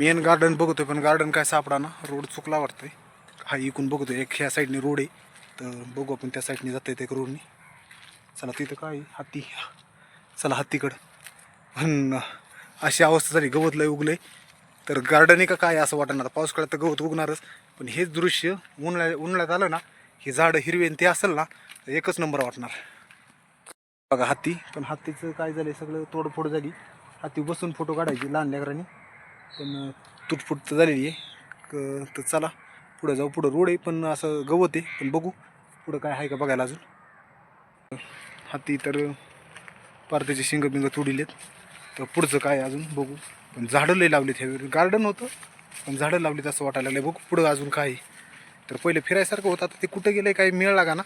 Main garden बघतोय पण garden काय सापडा ना रोड चुकला वाटतोय. हा इकून बघतोय एक ह्या साईडने रोड आहे. तर बघू आपण त्या साईडने जाता येते एक रोडने चला तिथं काय आहे? हत्ती. चला हत्तीकडं. पण अशी अवस्था झाली गवत लय उगलंय. तर गार्डन आहे का काय असं वाटणार पाऊस काळात तर गवत उगणारच. पण हेच दृश्य उन्हाळ्या उन्हाळ्यात आलं ना हे झाडं हिरवे आणि ते असेल ना तर एकच नंबर वाटणार. बघा हत्ती. पण हत्तीचं काय झालं सगळं तोडफोड झाली. हत्ती बसून फोटो काढायची लहान लेकरांनी. पण तुटफुट तर झालेली आहे. क- तर चला पुढं जाऊ पुढं रोड आहे पण असं गवत आहे. पण बघू पुढं काय आहे का बघायला अजून. हत्ती तर पार त्याचे शिंग बिंग तुडिलेत. तर पुढचं काय अजून बघू. पण झाडं लई लावलीत ह्यावेळी. गार्डन होतं पण झाडं लावलीत असं वाटायला लागलं बघू पुढं अजून काय आहे. तर पहिले फिरायसारखं होतं. आता ते कुठं गेलं काही मिळाला का ना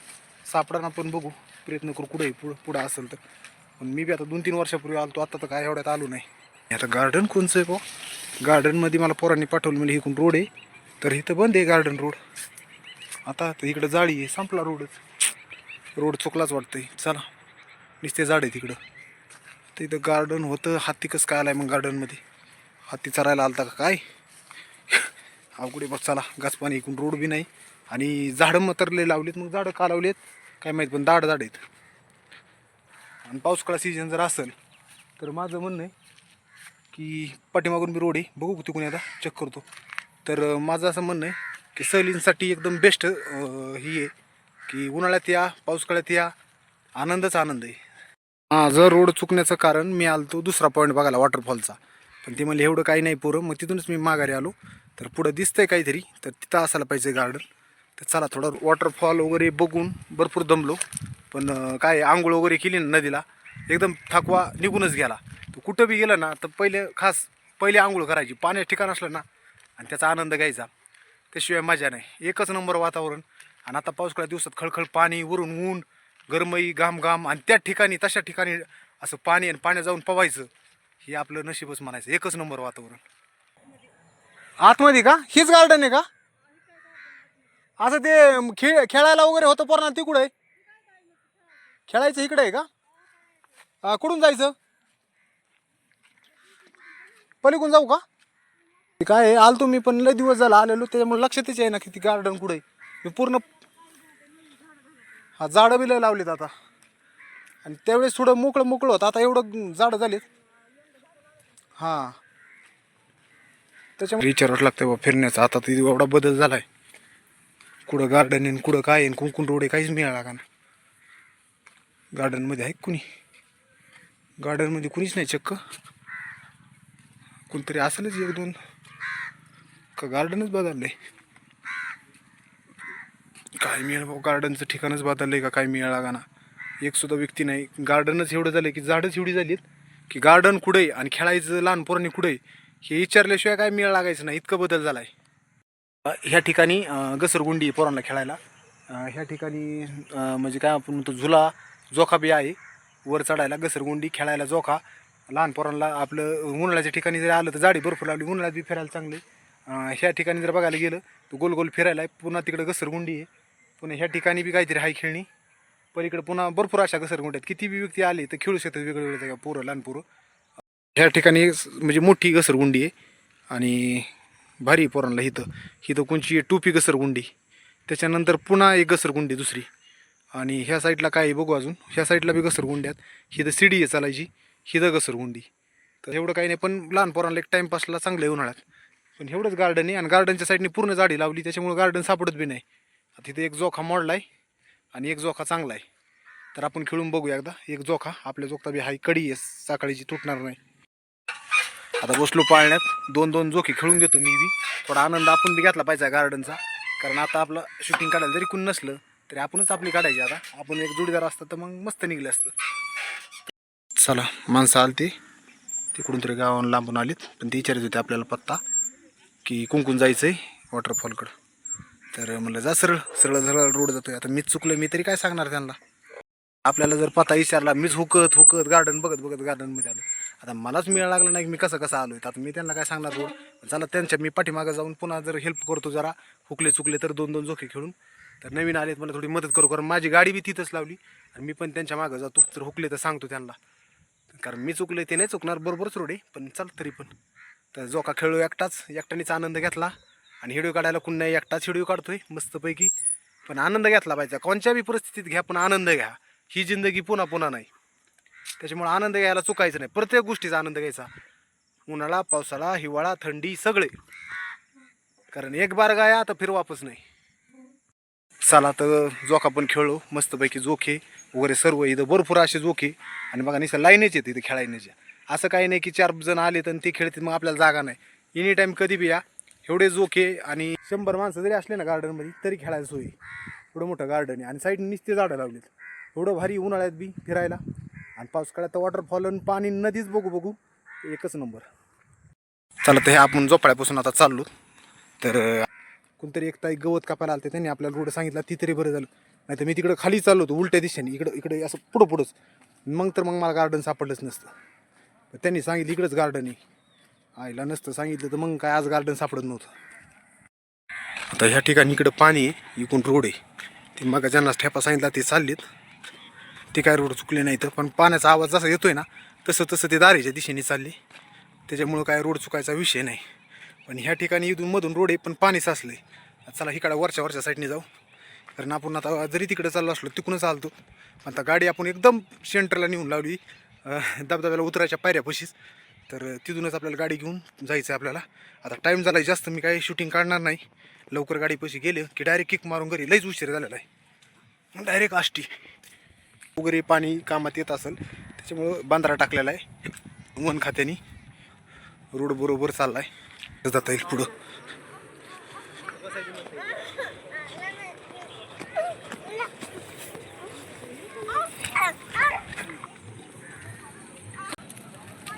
सापडा पण बघू. प्रयत्न करू कुठंही पुढं पुढं असेल तर. पण मी बी आता दोन तीन वर्षापूर्वी आलो आता तर काय एवढ्यात आलो नाही. आता गार्डन कोणचं आहे भाऊ? गार्डनमध्ये मला पोरांनी पाठवलं म्हणजे इकडून रोड आहे. तर इथं बंद आहे गार्डन रोड आता तर इकडं जाळी आहे संपला रोडच रोड चुकलाच वाटतंय. चला नुसते झाड आहे तिकडं तर इथं गार्डन होतं हत्ती कसं काय आलाय मग गार्डनमध्ये हत्ती चरायला आलता का काय? अवघडे बघ चला गाचपाणी इकडून रोड बी नाही. आणि झाडं मग लय लावलीत मग झाडं का लावलीत? काय माहीत पण दाड झाड आहेत. आणि पावसाळा सीजन जर असेल तर माझं म्हणणं आहे की पाठीमागून बी रोड आहे. बघू तिकून आता चेक करतो. तर माझं असं म्हणणं आहे की सहलींसाठी एकदम बेस्ट ही आहे की उन्हाळ्यात या पावसाळ्यात या. आनंदच आनंद आहे. माझं रोड चुकण्याचं कारण मी आलतो दुसरा पॉईंट बघायला वॉटरफॉलचा पण ते म्हणले एवढं काही नाही पोरं. मग तिथूनच मी माघारी आलो. तर पुढं दिसतंय काहीतरी तर तिथं असायला पाहिजे गार्डन तर चला थोडं वॉटरफॉल वगैरे बघून भरपूर दमलो. पण काय आंघोळ वगैरे केली ना नदीला एकदम थकवा निघूनच गेला. तू कुठं बी गेलं ना तर पहिले खास पहिले आंघोळ करायची. पाण्याचं ठिकाण असलं ना आणि त्याचा आनंद घ्यायचा. त्याशिवाय मजा नाही. एकच नंबर वातावरण. आणि आता पावसाळ्या दिवसात खळखळ पाणी वरून ऊन गरमई घाम घाम आणि त्या ठिकाणी तशा ठिकाणी असं पाणी आणि पाण्यात जाऊन पवायचं हे आपलं नशीबच म्हणायचं. एकच नंबर वातावरण. आतमध्ये का? हीच गार्डन आहे का? असं ते खेळ खेळायला वगैरे होतं पोरणा ते कुठं आहे खेळायचं इकडं आहे का? कुठून जायचं? पलीकडून जाऊ का? ते काय आहे? आलतो मी पण लय दिवस झाला आलेलो त्याच्यामुळे लक्षातच आहे ना की गार्डन कुठे आहे. मी पूर्ण हा झाडं बी लय लावलीत आता. आणि त्यावेळेस थोडं मोकळं मोकळं होतं. आता एवढं झाडं झालीत. हां. त्याच्यामुळे विचारावं लागतं बा फिरण्याचा. आता तर एवढा बदल झालाय. कुठं गार्डन आहे कुठं काय आहे कुंकुण रोड आहे काहीच मिळाला का ना गार्डनमध्ये आहे का कुणी? गार्डनमध्ये कुणीच नाही चक्क. कोणतरी असेलच एक दोन. का गार्डनच बदललं आहे काय मिळालं भाऊ गार्डनचं ठिकाणच बदललंय का काय मिळाला का ना एकसुद्धा व्यक्ती नाही. गार्डनच एवढं झालं की झाडंच एवढी झालीत की गार्डन कुठे आहे आणि खेळायचं लहान पोरांनी कुठे आहे हे विचारल्याशिवाय काय मिळा लागायचं नाही. इतकं बदल झाला आहे ह्या ठिकाणी घसरगुंडी आहे पोरांना खेळायला. ह्या ठिकाणी म्हणजे काय आपण म्हणतो झुला जोखा बी आहे. वर चढायला घसरगुंडी खेळायला जोखा लहान पोरांना आपलं उन्हाळ्याच्या ठिकाणी जर आलं तर जाडी भरपूर लावली उन्हाळ्यात बी फिरायला चांगले. ह्या ठिकाणी जर बघायला गेलं तर गोल गोल फिरायला आहे. पुन्हा तिकडे घसरगुंडी आहे. पुन्हा ह्या ठिकाणी बी काहीतरी आहे खेळणी. पलीकडे पुन्हा भरपूर अशा घसरगुंड्या आहेत. किती बी व्यक्ती आले तर खेळू शकतात वेगळ्या वेगळ्या जागा पोरं लहान पोरं. ह्या ठिकाणी म्हणजे मोठी घसरगुंडी आहे. आणि भारी पोरांला पोरांना इथं. इथं कोणची आहे टोपी घसरगुंडी. त्याच्यानंतर पुन्हा एक घसरगुंडी दुसरी. आणि ह्या साईडला काय आहे बघू अजून. ह्या साईडला बी घसरगुंड्यात हिथं सिडी आहे चालायची. हिथं घसरगुंडी तर एवढं काही नाही पण लहान पोरांना एक टाईमपासला चांगलं आहे उन्हाळ्यात. पण एवढंच गार्डन आहे आणि गार्डनच्या साईडने पूर्ण झाडी लावली त्याच्यामुळे गार्डन सापडत बी नाही. तिथे एक जोखा मोडला आहे आणि एक जोखा चांगला आहे. तर आपण खेळून बघूया एकदा. एक जोखा आपल्या जोखता बी हाय कडी आहे साखळीची तुटणार नाही. आता बसलो पाळण्यात. दोन दोन जोखी खेळून घेतो मी बी. थोडा आनंद आपण बी घेतला पाहिजे गार्डनचा कारण आता आपलं शूटिंग काढायला जरी कोण नसलं तरी आपणच आपली काढायची आता. आपण एक जोडीदार असतं तर मग मस्त निघलं असतं. चला माणसं आली ती तिकडून तरी गावाहून लांबून आलीत. पण ती विचारत होती आपल्याला पत्ता की कुंकून जायचं आहे वॉटरफॉलकडं. तर म्हणलं जा सरळ. सरळ सरळ रोड जातोय. आता मीच चुकलं मी तरी काय सांगणार त्यांना? आपल्याला जर पत्ता विचारला मीच हुकत हुकत गार्डन बघत बघत गार्डनमध्ये आलं आता मलाच मिळा लागला नाही की मी कसं कसं आलो आता मी त्यांना काय सांगणार रोड? चला त्यांच्या मी पाठीमागं जाऊन पुन्हा जर हेल्प करतो जरा हुकले चुकले तर दोन दोन जोखे खेळून. तर नवीन आलेत मला थोडी मदत करू. कारण माझी गाडी बी तिथंच लावली. आणि मी पण त्यांच्या मागं जातो. जर हुकले तर सांगतो त्यांना. कारण मी चुकलं ते नाही चुकणार. बरोबरच रोडे आहे पण चल तरी पण. तर जोका खेळलो एकटाच एकट्यानेच आनंद घेतला. आणि हिडिओ काढायला कुण नाही एकटाच हिडिओ काढतोय मस्तपैकी. पण आनंद घेतला पाहिजे. कोणत्याही परिस्थितीत घ्या पण आनंद घ्या. ही जिंदगी पुन्हा पुन्हा नाही. त्याच्यामुळे आनंद घ्यायला चुकायचं नाही. प्रत्येक गोष्टीचा आनंद घ्यायचा. उन्हाळा पावसाळा हिवाळा थंडी सगळे. कारण एक बार गाया तर फिर वापस नाही. चला तर जोका पण खेळलो मस्तपैकी जोखे वगैरे सर्व इथं भरपूर असे जोखे. आणि बघा निसं लाईनच येते इथं खेळायण्याच्या. असं काही नाही की चार जण आले तर ते खेळतील मग आपल्याला जागा नाही. एनी टाईम कधी बी या एवढे जोखे आणि शंभर माणसं जरी असले ना गार्डनमध्ये तरी खेळायला सोयी एवढं मोठं गार्डन आहे. आणि साईडने निस्ते झाडं लावलीत. एवढं भारी उन्हाळ्यात बी फिरायला. आणि पावसाळ्यात तर वॉटरफॉल आणि पाणी नदीच बघू बघू एकच नंबर चला तर हे आपण झोपाळ्यापासून आता चाललो. तर कोणतरी एक ताई गवत कापायला आलं त्यांनी आपल्याला रोड सांगितला ती तरी बरं झालं. नाही तर मी तिकडं खाली चाललो होतो उलट्या दिशेने. इकडं इकडे असं पुढं पुढंच. मग तर मग मला गार्डन सापडलंच नसतं. त्यांनी सांगितलं इकडंच गार्डन आहे. आईला नसतं सांगितलं तर मग काय आज गार्डन सापडत नव्हतं. आता ह्या ठिकाणी इकडं पाणी आहे इकडून रोड आहे. ते मग ज्यांना ठेपा सांगितला ते चाललेत. ते काय रोड चुकले नाही तर पण पाण्याचा आवाज जसा येतोय ना तसं तसं ते दारीच्या दिशेने चालले. त्याच्यामुळं काय रोड चुकायचा विषय नाही. पण ह्या ठिकाणी इथून मधून रोड आहे पण पाणी साचलं आहे चला इकडं वरच्या वरच्या साईडने जाऊ. कारण आपण आता जरी तिकडे चाललो असलो तिकडूनच चालतो पण आता गाडी आपण एकदम सेंटरला नेऊन लावली. दबदब्याला उतरायच्या पायऱ्यापाशीच. तर तिथूनच आपल्याला गाडी घेऊन जायचं आहे आपल्याला. आता टाईम झाला जास्त मी काही शूटिंग काढणार नाही. लवकर गाडीपाशी गेले की डायरेक्ट किक मारून घरी. लईच उशीर झालेला आहे. डायरेक्ट आष्टी. वगैरे पाणी कामात येत असेल त्याच्यामुळं बांधारा टाकलेला आहे. वन खात्याने. रोड बरोबर चालला आहे जाता येईल पुढं.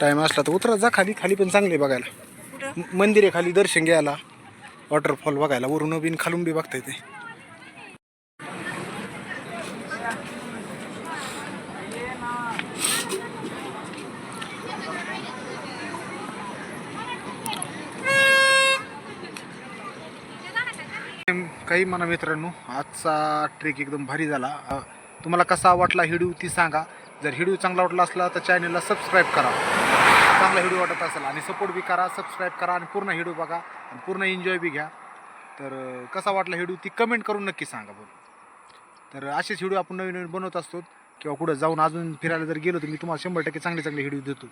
टाइम असला तर उतरा जा खाली. खाली पण चांगले बघायला. मंदिर खाली दर्शन घ्यायला. वॉटरफॉल बघायला. वरून बिन खालून बी बघता येते काही म्हणा मित्रांनो आजचा ट्रेक एकदम भारी झाला. तुम्हाला कसा वाटला व्हिडिओ ती सांगा. जर व्हिडिओ चांगला वाटला असला तर चॅनलला सबस्क्राईब करा. व्हिडिओ वाटत असेल आणि सपोर्ट बी करा सबस्क्राईब करा आणि पूर्ण व्हिडिओ बघा आणि पूर्ण एन्जॉय बी घ्या. तर कसा वाटला व्हिडिओ ती कमेंट करून नक्की सांगा बोल. तर असेच व्हिडिओ आपण नवीन नवीन बनवत असतो किंवा कुठं जाऊन अजून फिरायला जर गेलो तर मी तुम्हाला शंभर टक्के चांगले चांगले व्हिडिओ देतो.